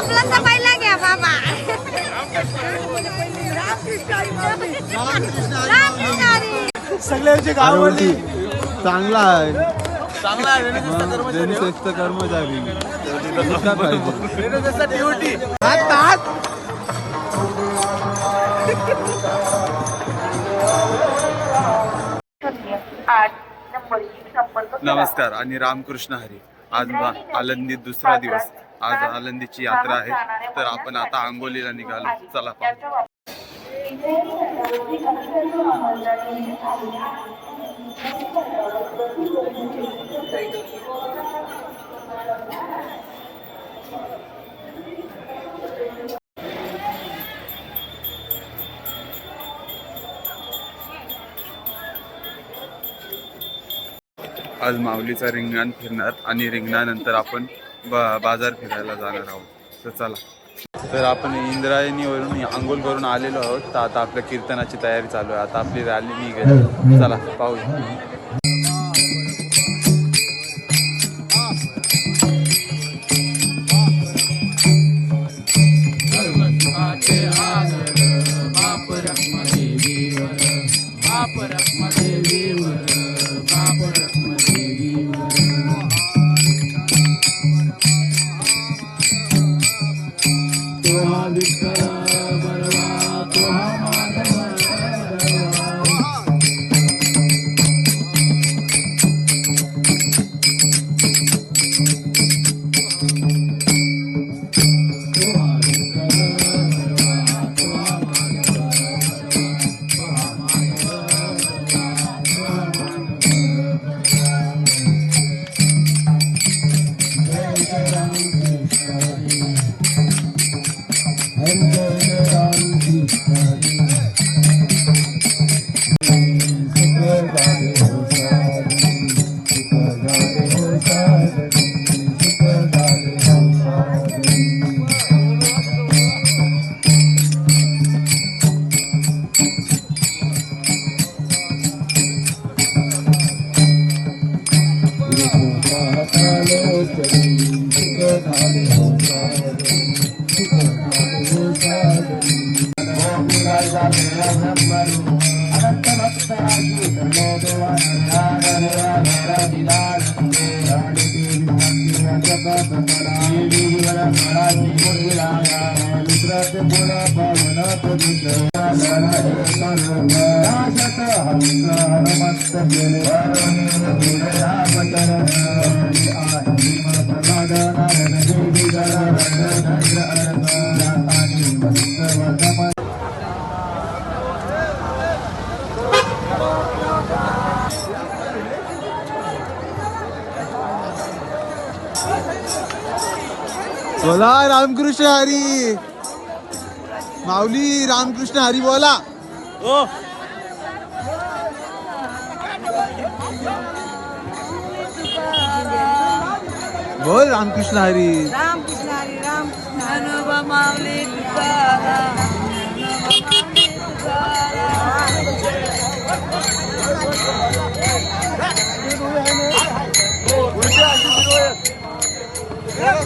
आपला तर पहिला घ्या बाबा. सगळ्यांची गावावरती चांगला आहे. चांगला कर्मचारी. हात हात नमस्कार आणि रामकृष्ण हरी. आज मा- आळंदीत दुसरा दिवस. आज आळंदीची यात्रा आहे. तर आपण आता आंगोलीला निघालो. चला पाहू. आज माऊलीचा रिंगण फिरणार आणि रिंगणानंतर आपण बा बाजार फिरायला जाणार आहोत. तर चला. तर आपण इंद्रायणीवरून आंघोळ करून आलेलो आहोत. तर आता आपल्या कीर्तनाची तयारी चालू आहे. आता आपली रॅली निघेल. चला पाहूया. रामकृष्ण हरी. माऊली रामकृष्ण हरी बोला. हो. बोल रामकृष्ण हरी. रामकृष्ण हरी रामकृष्ण हरी. अनुभव माऊली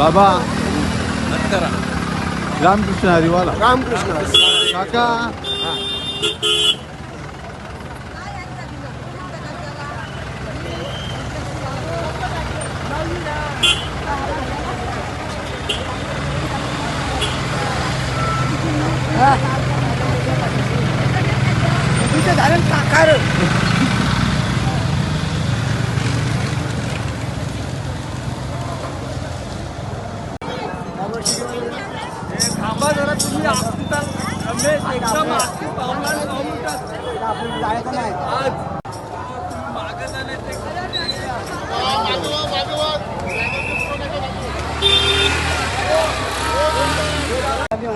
बाबा रामकृष्ण हरी बोला रामकृष्ण काका तुझं झालं साकार थांबा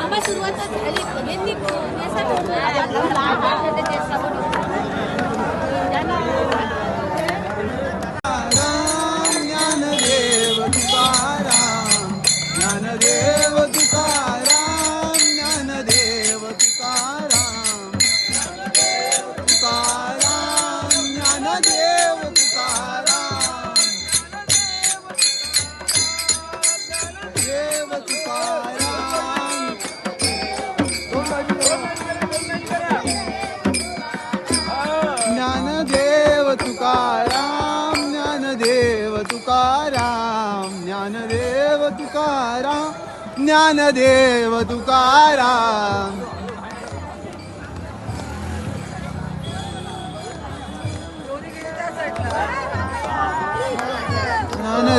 Ambas ruatan alik, ini pun yang.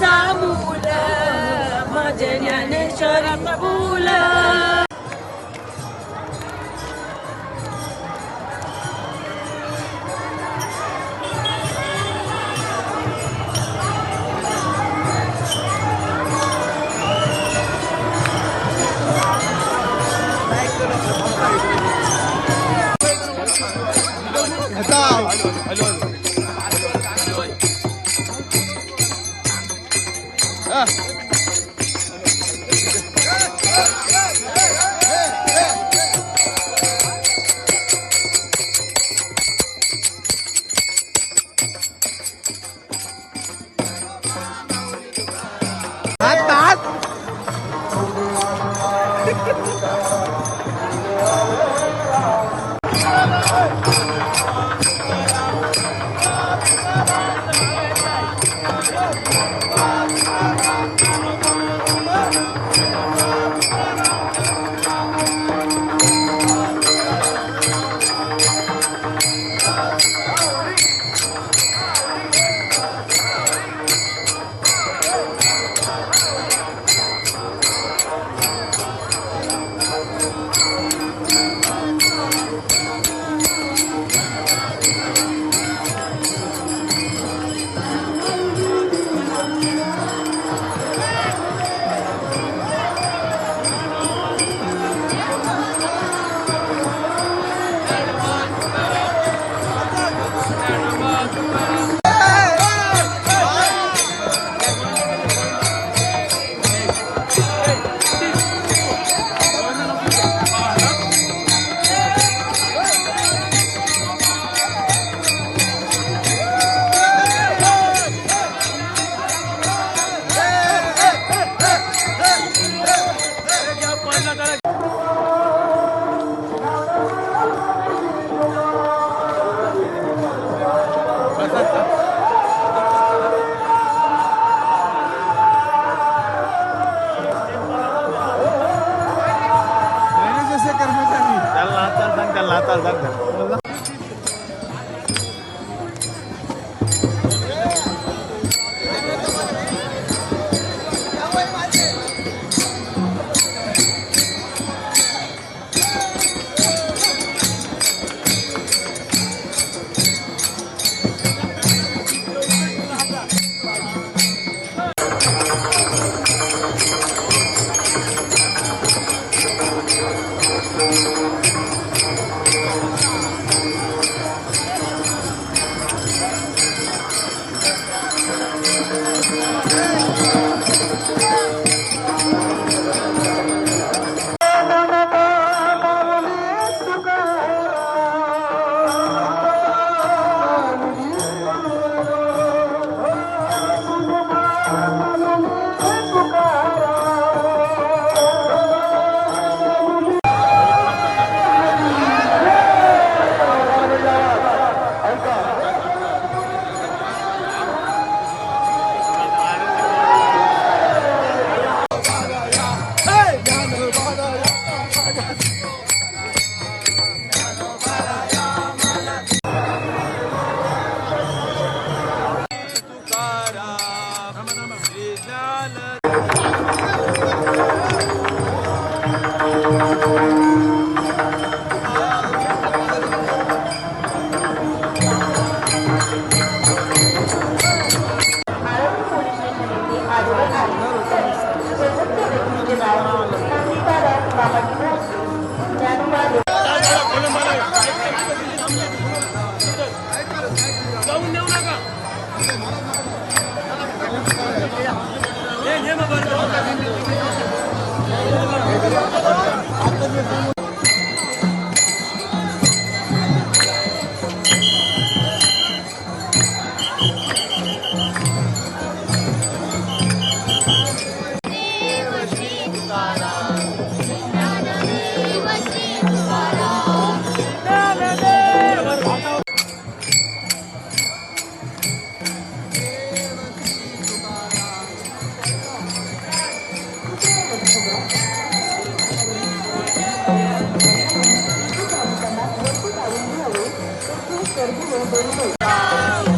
سامولا ما جنيا نشر طبولا حلو حلو Ah. 不能不能不能。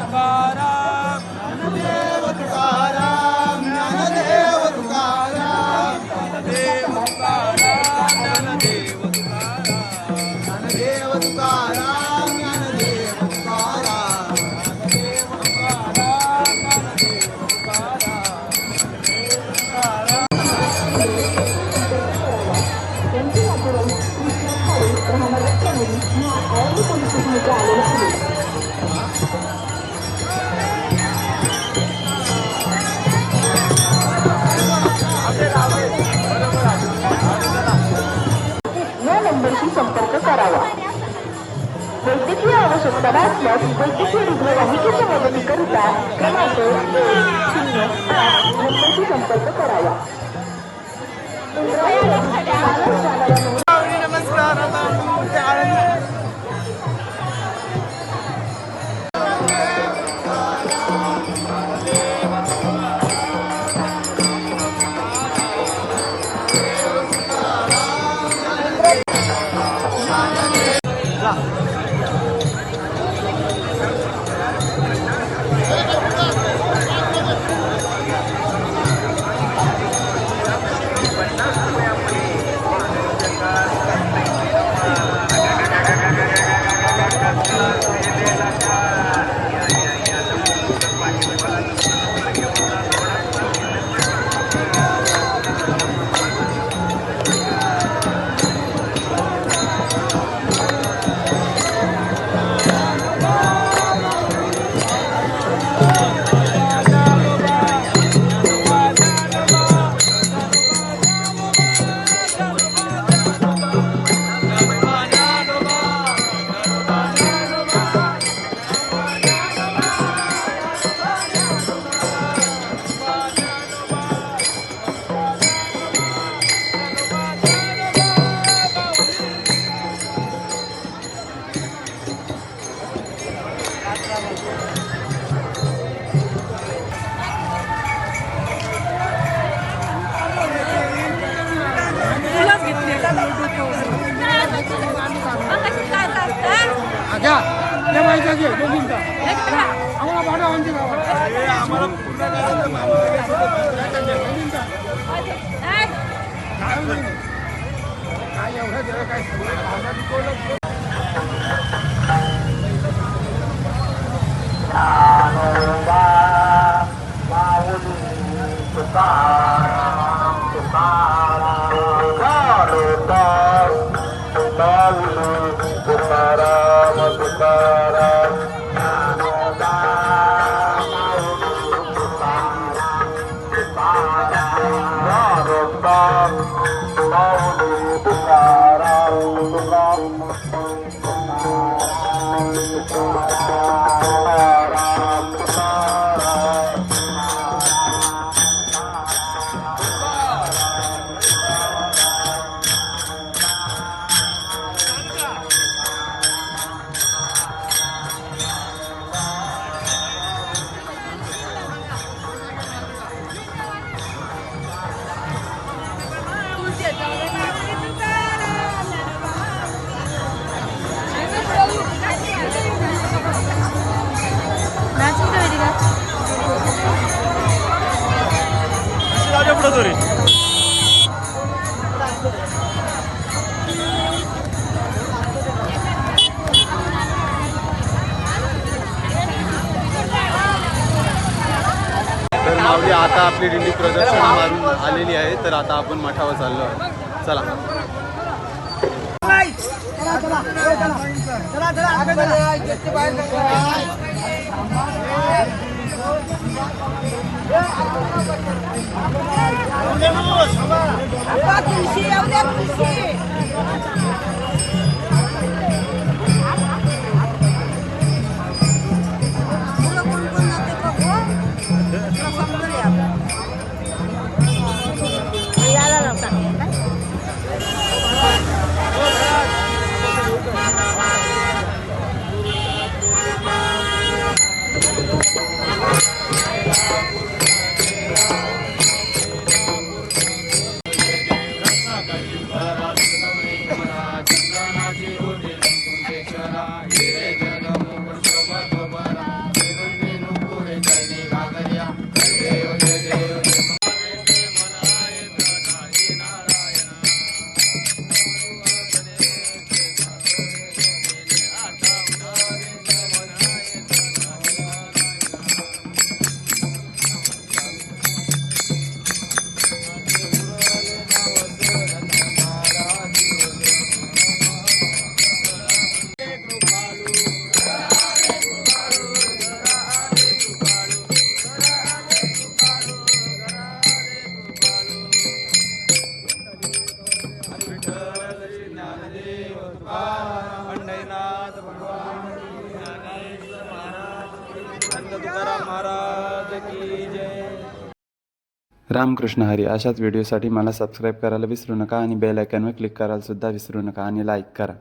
आहे करावा वैद्यकीय आवश्यकता असल्यास वैद्यकीय रुग्णवाहिकेच्या मदतीकरिता क्रमांक शून्य आठ नंबरशी संपर्क करावा. नमस्कार घ्या त्या बाईचा घे दोघींचा आम्हाला भाडं आणते आम्हाला काय एवढं दिलं काय Bye. बिकवलं. तर माऊली आता आपली दिंडी प्रदक्षिणा मारून आलेली आहे तर आता आपण मठावर चाललो आहोत चला 아빠 글씨, 아빠 글씨. रामकृष्ण हरी अशाच व्हिडिओसाठी मला सबस्क्राईब करायला विसरू नका आणि बेल आयकॉनवर क्लिक करायला सुद्धा विसरू नका आणि लाईक करा.